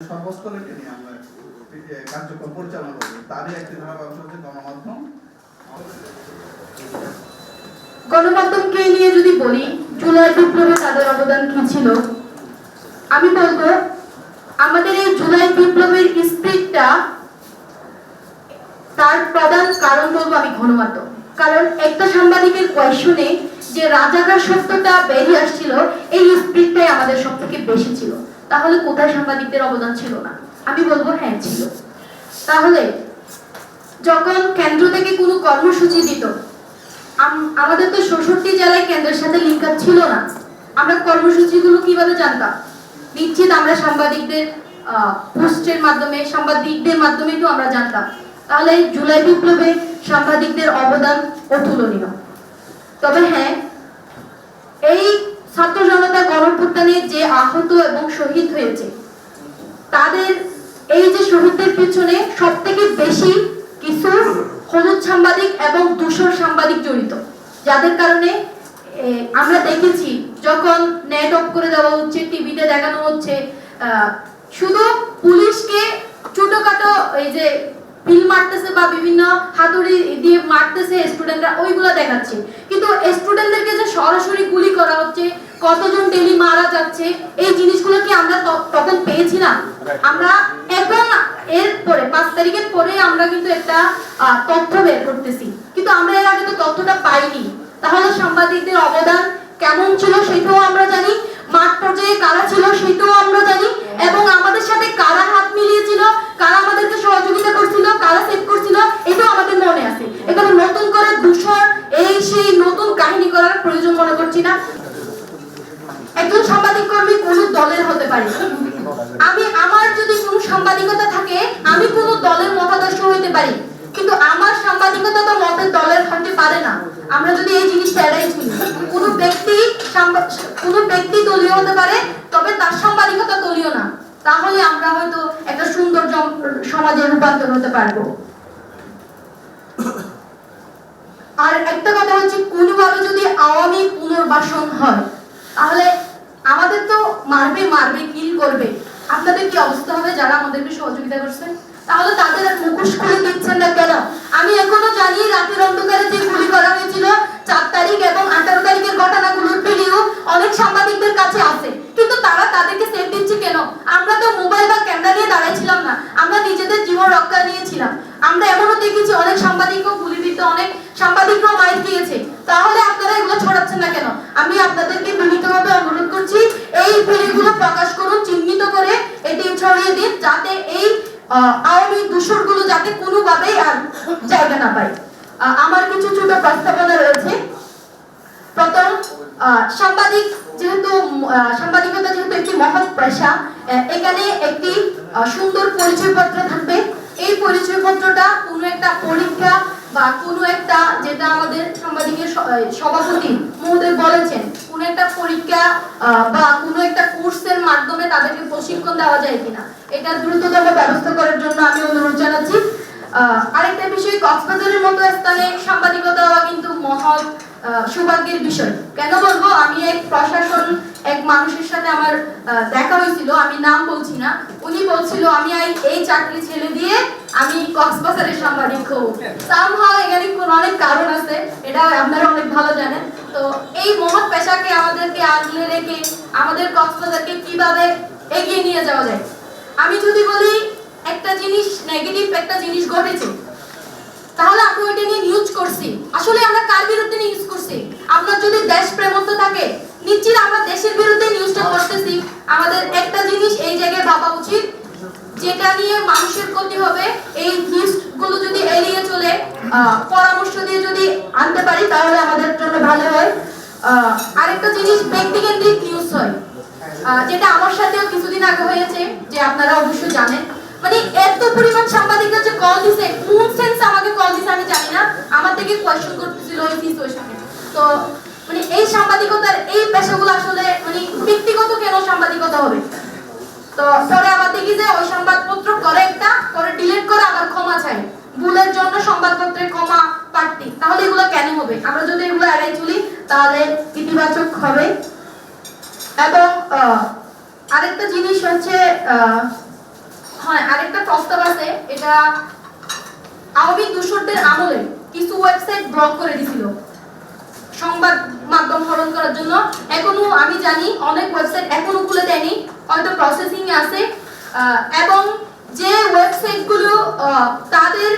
সর্বস্তরকে নিয়ে আমরা কার্যক্রম পরিচালনা করব, তারই একটি ধারা অংশ হচ্ছে গণমাধ্যম। গণমাধ্যমকে নিয়ে যদি বলি, জুলাই বিপ্লবে তাদের অবদান কি ছিল? আমি বলব, আমাদের এই জুলাই বিপ্লবের স্পিরিটটা তার প্রধান কারণ বলব আমি গণমাধ্যম। কারণ একটা সাংবাদিকের কোয়েশনে যে রাজাকার শব্দটা বেরিয়ে আসছিল, এই স্পিরিটটাই আমাদের সব থেকে বেশি ছিল। তাহলে কোথায় সাংবাদিকদের অবদান ছিল না? আমি বলব হ্যাঁ ছিল। তাহলে যখন কেন্দ্র থেকে কোনো কর্মসূচি দিত, আম- আমাদের তো ষষ্ঠটি জেলায় কেন্দ্রের সাথে লিঙ্ক আপ ছিল না। আমরা কর্মসূচিগুলো কীভাবে জানতাম? নিশ্চিত আমরা সাংবাদিকদের পোস্টের মাধ্যমে, সাংবাদিকদের মাধ্যমে তো আমরা জানতাম। তাহলে জুলাই বিপ্লবে সাংবাদিকদের অবদান অতুলনীয়। তবে হ্যাঁ গণপ্রত্যানে যে আহত এবং শহীদ হয়েছে, তাদের এই যে শহীদদের পিছনে সব থেকে বেশি কিছু হলুদ সাংবাদিক এবং দূষর সাংবাদিক জড়িত, যাদের কারণে আমরা দেখেছি যখন নেট অফ করে দেওয়া হচ্ছে টিভিতে দেখানো হচ্ছে শুধু পুলিশকে ছোটখাটো এই যে মারতেছে বা বিভিন্ন হাতুড়ি দিয়ে মারতেছে স্টুডেন্টরা ওইগুলো দেখাচ্ছে। কিন্তু স্টুডেন্টদেরকে যে সরাসরি গুলি করা হচ্ছে কতজন ডেলি মারা যাচ্ছে এই জিনিসগুলো কি আমরা তখন পেয়েছিলাম আমরা এখন এর পরে পাঁচ তারিখের পরে আমরা কিন্তু একটা তথ্য বের করতেছি। কিন্তু আমরা এর আগে তো তথ্যটা পাইনি। তাহলে সাংবাদিকদের অবদান কেমন ছিল সেটাও আমরা জানি। মাঠ পর্যায়ে কারা ছিল সেটাও আমরা জানি এবং আমাদের সাথে কারা হাত মিলিয়েছিল কারা আমাদেরকে সহযোগিতা করছিল কারা সেভ করছিল এটাও আমাদের মনে আছে এখানে নতুন করে দূষণ এই সেই নতুন কাহিনী করার প্রয়োজন মনে করছি না একজন সাংবাদিক কর্মী কোনো দলের হতে পারে। আমি, আমার যদি কোনো সাংবাদিকতা থাকে, আমি কোনো দলের মতাদর্শ হইতে পারি। কিন্তু আমার সাংবাদিকতা তো মতের দলের হতে পারে না। আমরা যদি এই জিনিসটা এড়াই চলি, কোনো ব্যক্তি কোনো ব্যক্তি দলীয় হতে পারে, তবে তার সাংবাদিকতা দলীয় না। তাহলে আমরা হয়তো একটা সুন্দর সমাজে রূপান্তর হতে পারব। আর একটা কথা হচ্ছে, কোনোভাবে যদি আওয়ামী পুনর্বাসন হয়, তাহলে আমাদের তো মারবে মারবে কিল করবে। আপনাদের কি অবস্থা হবে যারা আমাদেরকে সহযোগিতা করছেন তাহলে তাদের আর মুখোশ খুলে দিচ্ছেন না কেন? আমি এখনও জানি রাতের অন্ধকারে যে গুলি করা হয়েছিল, চার তারিখ এবং আঠারো তারিখের ঘটনাগুলোর ভিডিও অনেক সাংবাদিকদের কাছে আছে। কিন্তু তারা তাদেরকে সেভ দিচ্ছে কেন? আমরা তো মোবাইল বা ক্যামেরা নিয়ে দাঁড়াইছিলাম না। আমরা নিজেদের জীবন রক্ষা নিয়েছিলাম। আমরা এমনও দেখেছি অনেক সাংবাদিকও গুলিবিদ্ধ অনেক সাংবাদিকরাও মাইর দিয়েছে তাহলে আপনারা এগুলো ছড়াচ্ছেন না কেন? আমি আপনাদেরকে বিনীতভাবে অনুরোধ করছি, এই ভিডিওগুলো প্রকাশ করুন, চিহ্নিত করে এটি ছড়িয়ে দিন, যাতে এই আওয়ামী দূষরগুলো যাতে কোনোভাবেই আর জায়গা না পায়। আমার কিছু ছোট প্রস্তাবনা রয়েছে। প্রথম সাংবাদিক যেহেতু সাংবাদিকতা যেহেতু একটি মহৎ পেশা এখানে একটি সুন্দর পরিচয়পত্র থাকবে। এই পরিচয়পত্রটা কোনো একটা পরীক্ষা বা কোনো একটা যেটা আমাদের সাংবাদিকের সভাপতি মহোদয় বলেছেন, কোনো একটা পরীক্ষা বা কোনো একটা কোর্সের মাধ্যমে তাদেরকে প্রশিক্ষণ দেওয়া যায় কিনা এটা দ্রুততম ব্যবস্থা করার জন্য আমি অনুরোধ জানাচ্ছি। আরেকটা বিষয়, কক্সবাজারের মতো স্থানে সাংবাদিকতা কিন্তু মহৎ সৌভাগ্যের বিষয়। কেন বলব? আমি এক প্রশাসন, এক মানুষের সাথে আমার দেখা হয়েছিল, আমি নাম বলছি না। উনি বলছিল, আমি এই- চাকরি ছেড়ে দিয়ে আমি কক্সবাজারের সাংবাদিক এখানে অনেক কারণ আছে, এটা আপনারা অনেক ভালো জানেন। তো এই মহৎ পেশাকে আমাদেরকে আগলে রেখে, আমাদের কক্সবাজারকে কীভাবে এগিয়ে নিয়ে যাওয়া যায়? আমি যদি বলি, একটা জিনিস নেগেটিভ একটা জিনিস ঘটেছে। তাহলে আপনি ওইটা করছি। আসলে আমরা কার বিরুদ্ধে নিউজ করছি? আপনার যদি দেশ প্রেমত্ব থাকে, নিশ্চিত আমরা দেশের বিরুদ্ধে নিউজটা করতেছি। আমাদের একটা জিনিস এই জায়গায় ভাবা উচিত, যেটা নিয়ে মানুষের ক্ষতি হবে, এই নিউজগুলো যদি এড়িয়ে চলে পরামর্শ দিয়ে যদি আনতে পারি, তাহলে আমাদের জন্য ভালো হয়। আরেকটা জিনিস ব্যক্তিকেন্দ্রিক নিউজ হয়। যেটা আমার সাথেও কিছুদিন আগে হয়েছে, যে আপনারা অবশ্যই জানেন। এত পরিমাণ সাংবাদিকরা যে কল দিছে। কোন সেন্স আমাকে কল দিছে আমি জানি না। আমার থেকে কোয়েশ্চেন করতেছিল ওই সিচুয়েশনে তো মানে এই সাংবাদিকতার এই পেশাগুলো আসলে মানে ব্যক্তিগত কেন সাংবাদিকতা হবে? তো পরে আবার দেখি যে ওই সংবাদপত্র করে একটা পরে ডিলিট করে আবার ক্ষমা চাই ভুলের জন্য সংবাদপত্রে ক্ষমা প্রার্থী। তাহলে এগুলো কেন হবে? আমরা যদি এগুলো এড়াই চলি তাহলে ইতিবাচক হবে। এবং আরেকটা জিনিস হচ্ছে আহ, হয়, আরেকটা প্রস্তাব আছে, এটা আওয়ামী দূষরদের আমলে কিছু ওয়েবসাইট ব্লক করে দিছিল। সংবাদ মাধ্যম হরণ করার জন্য। এখনও আমি জানি, অনেক ওয়েবসাইট এখনও খুলে দেয়নি, হয়তো প্রসেসিং এ আছে। এবং যে ওয়েবসাইটগুলো তাদের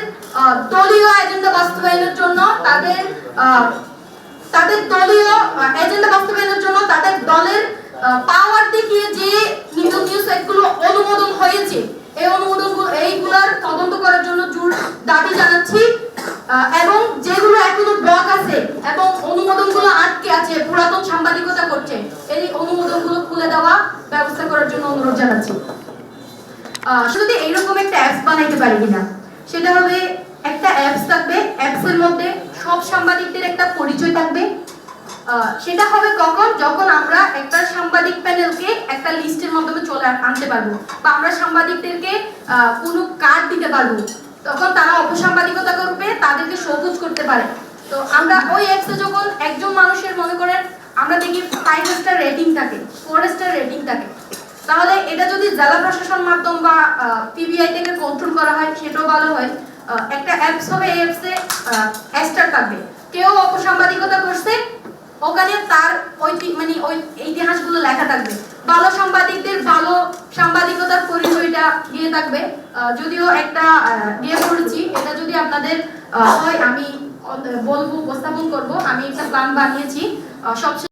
দলীয় এজেন্ডা বাস্তবায়নের জন্য, তাদের তাদের দলীয় এজেন্ডা বাস্তবায়নের জন্য তাদের দলের পাওয়ার দেখিয়ে যে নিউজ সাইটগুলো অনুমোদন হয়েছে এই অনুমোদনগুলো এইগুলার তদন্ত করার জন্য জোর দাবি জানাচ্ছি। এবং যেগুলো এখনও ব্লক আছে এবং অনুমোদনগুলো আটকে আছে, পুরাতন সাংবাদিকতা করছে, এই অনুমোদনগুলো খুলে দেওয়া ব্যবস্থা করার জন্য অনুরোধ জানাচ্ছি। যদি এইরকম একটা অ্যাপস বানাইতে পারি কিনা? সেটা হবে, একটা অ্যাপস থাকবে অ্যাপসের মধ্যে সব সাংবাদিকদের একটা পরিচয় থাকবে সেটা হবে কখন? যখন আমরা একটা সাংবাদিক প্যানেলকে একটা লিস্টের মাধ্যমে চলে আনতে পারব বা আমরা সাংবাদিকদেরকে কোনো কার্ড দিতে পারব। তখন তারা অপসাংবাদিকতা করবে, তাদেরকে সবুজ করতে পারে। তো আমরা ওই অ্যাপসে যখন একজন মানুষের মনে করেন, আমরা দেখি ফাইভ স্টার রেটিং থাকে ফোর স্টার রেটিং থাকে। তাহলে এটা যদি জেলা প্রশাসন মাধ্যম বা পিবিআই থেকে কন্ট্রোল করা হয়, সেটাও ভালো হয়। একটা অ্যাপস হবে এই অ্যাপসে স্টার থাকবে। কেউ অপসাংবাদিকতা করছে ওখানে তার মানে ওই ইতিহাসগুলো লেখা থাকবে। ভালো সাংবাদিকদের ভালো সাংবাদিকতার পরিচয়টা দিয়ে থাকবে। যদিও একটা দিয়ে করেছি, এটা যদি আপনাদের হয়, আমি বলব, উপস্থাপন করব। আমি একটা প্ল্যান বানিয়েছি। সবশেষে